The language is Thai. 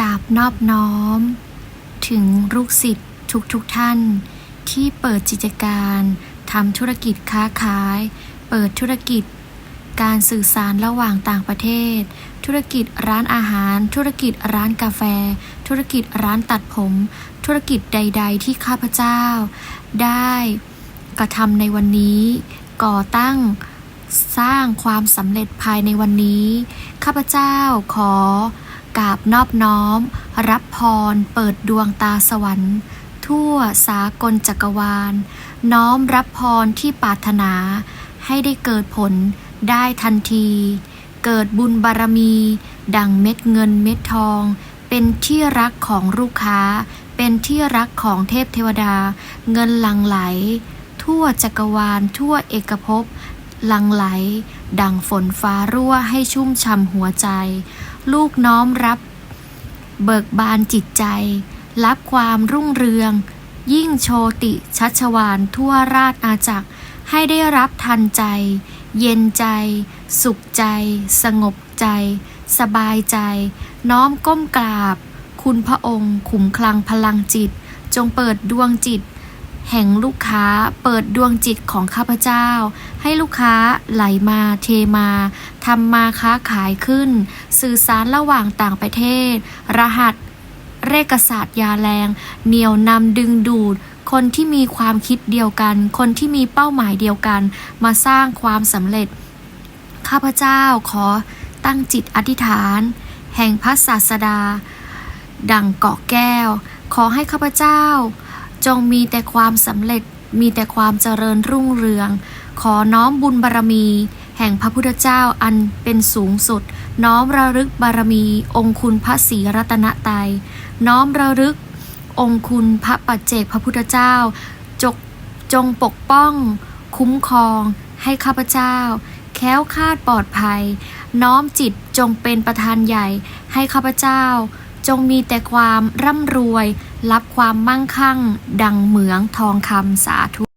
กราบนอบน้อม ถึงลูกศิษย์ทุกทุกๆท่าน ที่เปิดกิจการทำธุรกิจค้าขาย เปิดธุรกิจ การสื่อสารระหว่างต่างประเทศ ธุรกิจร้านอาหาร ธุรกิจร้านกาแฟ ธุรกิจร้านตัดผม ธุรกิจใด ๆ ที่ข้าพเจ้า ได้กระทำในวันนี้ ก่อตั้งสร้างความสำเร็จภายในวันนี้ ข้าพเจ้าขอ กราบนอบน้อม รับพร เปิดดวงตาสวรรค์ ทั่วสากลจักรวาล น้อมรับพรที่ปรารถนา ให้ได้เกิดผลได้ทันที เกิดบุญบารมี ดังเม็ดเงินเม็ดทอง เป็นที่รักของลูกค้า เป็นที่รักของเทพเทวดา เงินหลั่งไหล ทั่วจักรวาล ทั่วเอกภพหลั่งไหล ดังฝนฟ้ารั่วให้ชุ่มช่ำหัวใจ ลูกน้อมรับ เบิกบานจิตใจ รับความรุ่งเรือง ยิ่งโชติชัชวานทั่วราชอาจักรให้ได้รับทันใจ เย็นใจ สุขใจ สงบใจ สบายใจ น้อมก้มกราบ คุณพระองค์ ขุมคลังพลังจิต จงเปิดดวงจิต แห่งลูกค้าเปิดดวงจิตของข้าพเจ้า ให้ลูกค้าไหลมาเทมา ทำมาค้าขายขึ้น สื่อสารระหว่างต่างประเทศ รหัส เรขศาสตร์ยาแรง เหนี่ยวนำดึงดูด คนที่มีความคิดเดียวกัน คนที่มีเป้าหมายเดียวกัน มาสร้างความสำเร็จ ข้าพเจ้าขอตั้งจิตอธิษฐาน แห่งพระศาสดา ดังเกาะแก้ว ขอให้ข้าพเจ้า จงมีแต่ความสำเร็จมีแต่ความเจริญรุ่งเรือง ขอน้อมบุญบารมี แห่งพระพุทธเจ้าอันเป็นสูงสุด น้อมระลึกบารมีองคุณพระศรีรัตนตรัยน้อมระลึกองค์คุณพระปัจเจกพระพุทธเจ้า จกจงปกป้อง คุ้มครอง ให้ข้าพเจ้า แค้วคาดปลอดภัย น้อมจิตจงเป็นประธานใหญ่ ให้ข้าพเจ้า จงมีแต่ความร่ำรวย รับความมั่งคั่ง ดังเหมืองทองคำสาธุ